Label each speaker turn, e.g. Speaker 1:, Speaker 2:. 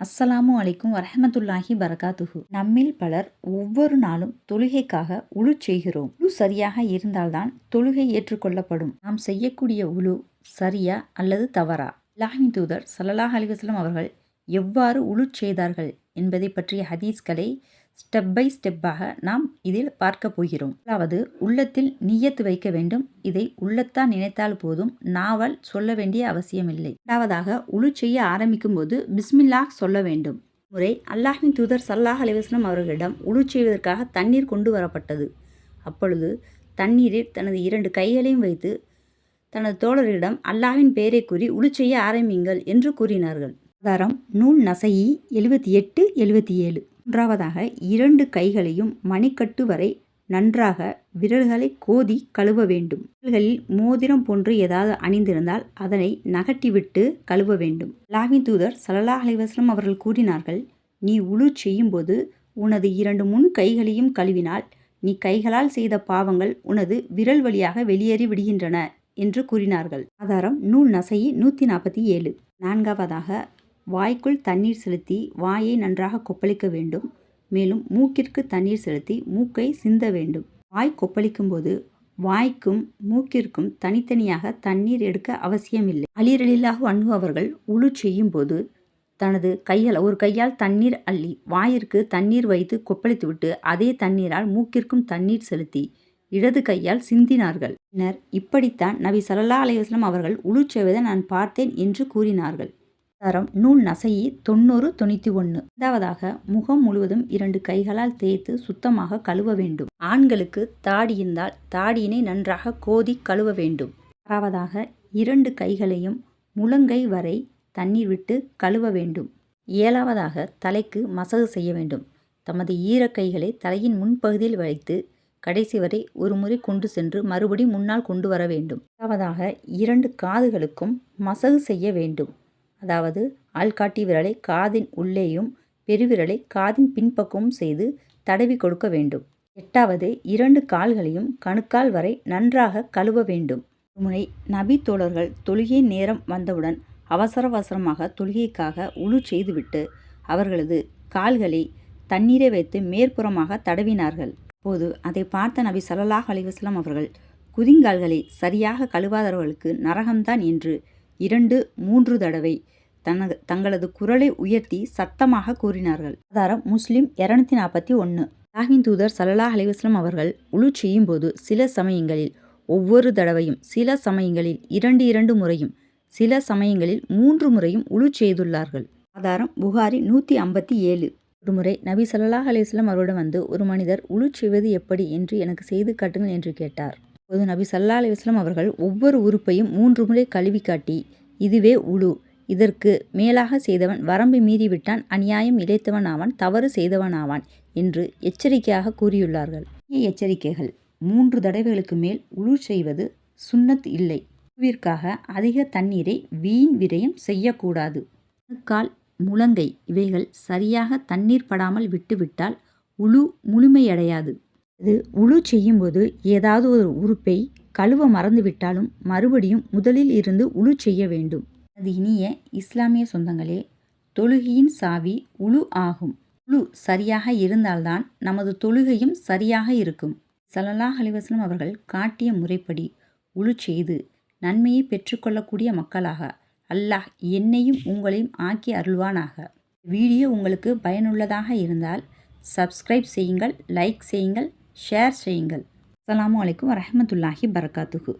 Speaker 1: அஸ்ஸலாமு அலைக்கும் வரஹமத்துல்லாஹி பரகாத்துஹு நம்மில் பலர் ஒவ்வொரு நாளும் தொழுகைக்காக உழு செய்கிறோம். உழு சரியாக இருந்தால்தான் தொழுகை ஏற்றுக்கொள்ளப்படும். நாம் செய்யக்கூடிய உழு சரியா அல்லது தவறா? அல்லாஹின் தூதர் ஸல்லல்லாஹு அலிவஸ்லம் அவர்கள் எவ்வாறு உழு செய்தார்கள் என்பதை பற்றிய ஹதீஸ்களை ஸ்டெப் பை ஸ்டெப்பாக நாம் இதில் பார்க்க போகிறோம். அதாவது உள்ளத்தில் நியத்து வைக்க வேண்டும். இதை உள்ளத்தான் நினைத்தால் போதும். நாவல் சொல்ல வேண்டிய அவசியமில்லை. இரண்டாவதாக உழு செய்ய ஆரம்பிக்கும் போது பிஸ்மில்லாஹ் சொல்ல வேண்டும். முறை அல்லாஹின் தூதர் சல்லாஹ் அலிவாஸ்லம் அவர்களிடம் உழு செய்வதற்காக தண்ணீர் கொண்டு வரப்பட்டது. அப்பொழுது தண்ணீரில் தனது இரண்டு கைகளையும் வைத்து தனது தோழர்களிடம் அல்லாஹின் பெயரை கூறி உழு செய்ய ஆரம்பிங்கள் என்று கூறினார்கள். ஆதாரம் நூல் நசையி எழுபத்தி எட்டு எழுபத்தி ஏழு மூன்றாவதாக இரண்டு கைகளையும் மணிக்கட்டு வரை நன்றாக விரல்களை கோதி கழுவ வேண்டும். விரல்களில் மோதிரம் போன்று ஏதாவது அணிந்திருந்தால் அதனை நகட்டிவிட்டு கழுவ வேண்டும். லாவின் தூதர் சலலா அலைவாஸ்லம் அவர்கள் கூறினார்கள் நீ உழு செய்யும்போது உனது இரண்டு முன் கைகளையும் கழுவினால் நீ கைகளால் செய்த பாவங்கள் உனது விரல் வழியாக வெளியேறி விடுகின்றன என்று கூறினார்கள். ஆதாரம் நூல் நசையி நூற்றி நாற்பத்தி ஏழு. நான்காவதாக வாய்க்குள் தண்ணீர் செலுத்தி வாயை நன்றாக கொப்பளிக்க வேண்டும். மேலும் மூக்கிற்கு தண்ணீர் செலுத்தி மூக்கை சிந்த வேண்டும். வாய் கொப்பளிக்கும் போது வாய்க்கும் மூக்கிற்கும் தனித்தனியாக தண்ணீர் எடுக்க அவசியமில்லை. அலிரலில்லாஹு அன்பு அவர்கள் உழு செய்யும் போது தனது கையால் ஒரு கையால் தண்ணீர் அள்ளி வாயிற்கு தண்ணீர் வைத்து கொப்பளித்துவிட்டு அதே தண்ணீரால் மூக்கிற்கும் தண்ணீர் செலுத்தி இடது கையால் சிந்தினார்கள். பின்னர் இப்படித்தான் நபி சல்லா அலைவாஸ்லம் அவர்கள் உழு செய்வதை நான் பார்த்தேன் என்று கூறினார்கள். தரம் நூல் நசையி தொண்ணூறு தொண்ணூற்றி ஒன்று இரண்டாவதாக முகம் முழுவதும் இரண்டு கைகளால் தேய்த்து சுத்தமாக கழுவ வேண்டும். ஆண்களுக்கு தாடி இருந்தால் தாடியினை நன்றாக கோதி கழுவ வேண்டும். ஆறாவதாக இரண்டு கைகளையும் முழங்கை வரை தண்ணீர் விட்டு கழுவ வேண்டும். ஏழாவதாக தலைக்கு மசகு செய்ய வேண்டும். தமது ஈரக்கைகளை தலையின் முன்பகுதியில் வைத்து கடைசி வரை ஒரு முறை கொண்டு சென்று மறுபடி முன்னால் கொண்டு வர வேண்டும். இரண்டாவதாக இரண்டு காதுகளுக்கும் மசகு செய்ய வேண்டும். அதாவது ஆள்காட்டி விரலை காதின் உள்ளேயும் பெருவிரலை காதின் பின்பக்கமும் செய்து தடவி கொடுக்க வேண்டும். எட்டாவது இரண்டு கால்களையும் கணுக்கால் வரை நன்றாக கழுவ வேண்டும். முறை நபி தோழர்கள் தொழுகை நேரம் வந்தவுடன் அவசர அவசரமாக தொழுகைக்காக உழு செய்துவிட்டு அவர்களது கால்களை தண்ணீரை வைத்து மேற்புறமாக தடவினார்கள். போது அதை பார்த்த நபி சல்லாஹ் அலிவாஸ்லாம் அவர்கள் குதிங்கால்களை சரியாக கழுவாதவர்களுக்கு நரகம்தான் என்று இரண்டு மூன்று தடவை தனது தங்களது குரலை உயர்த்தி சத்தமாக கூறினார்கள். ஆதாரம் முஸ்லிம் இரநூத்தி நாற்பத்தி ஒன்று யாகின் தூதர் சல்லா அலிவாஸ்லம் அவர்கள் உழு செய்யும்போது சில சமயங்களில் ஒவ்வொரு தடவையும் சில சமயங்களில் இரண்டு இரண்டு முறையும் சில சமயங்களில் மூன்று முறையும் உழு செய்துள்ளார்கள். ஆதாரம் புகாரி நூற்றி ஐம்பத்தி ஏழு. ஒருமுறை நபி சல்லாஹ் அலிஸ்லாம் அவரிடம் வந்து ஒரு மனிதர் உழு செய்வது எப்படி? என்று எனக்கு செய்து காட்டுங்கள் என்று கேட்டார். அப்போது நபி சல்லா அலிஸ்லாம் அவர்கள் ஒவ்வொரு உறுப்பையும் மூன்று முறை கழுவி காட்டி இதுவே உழு. இதற்கு மேலாக செய்தவன் வரம்பு மீறிவிட்டான் அநியாயம் இழைத்தவன் ஆவான். தவறு செய்தவன் ஆவான். என்று எச்சரிக்கையாக கூறியுள்ளார்கள். எச்சரிக்கைகள் மூன்று தடவைகளுக்கு மேல் உழு செய்வது சுன்னத் இல்லை. உழுவிற்காக அதிக தண்ணீரை வீண் விரயம் செய்யக்கூடாது. கால் முழங்கை இவைகள் சரியாக தண்ணீர் படாமல் விட்டுவிட்டால் உழு முழுமையடையாது. இது உழு செய்யும்போது ஏதாவது ஒரு உறுப்பை கழுவ மறந்துவிட்டாலும் மறுபடியும் முதலில் இருந்து உழு செய்ய வேண்டும். அது இனிய இஸ்லாமிய சொந்தங்களே தொழுகையின் சாவி உழு ஆகும். உழு சரியாக இருந்தால்தான் நமது தொழுகையும் சரியாக இருக்கும். சலல்லா அலிவாஸ்லம் அவர்கள் காட்டிய முறைப்படி உழு செய்து நன்மையை பெற்றுக்கொள்ளக்கூடிய மக்களாக அல்லாஹ் என்னையும் உங்களையும் ஆக்கி அருள்வானாக. வீடியோ உங்களுக்கு பயனுள்ளதாக இருந்தால் சப்ஸ்கிரைப் செய்யுங்கள் லைக் செய்யுங்கள் ஷேர் செய்யுங்கள். அஸ்லாம் வலைக்கம் வரமத்துல்லாஹி பரகாத்துகு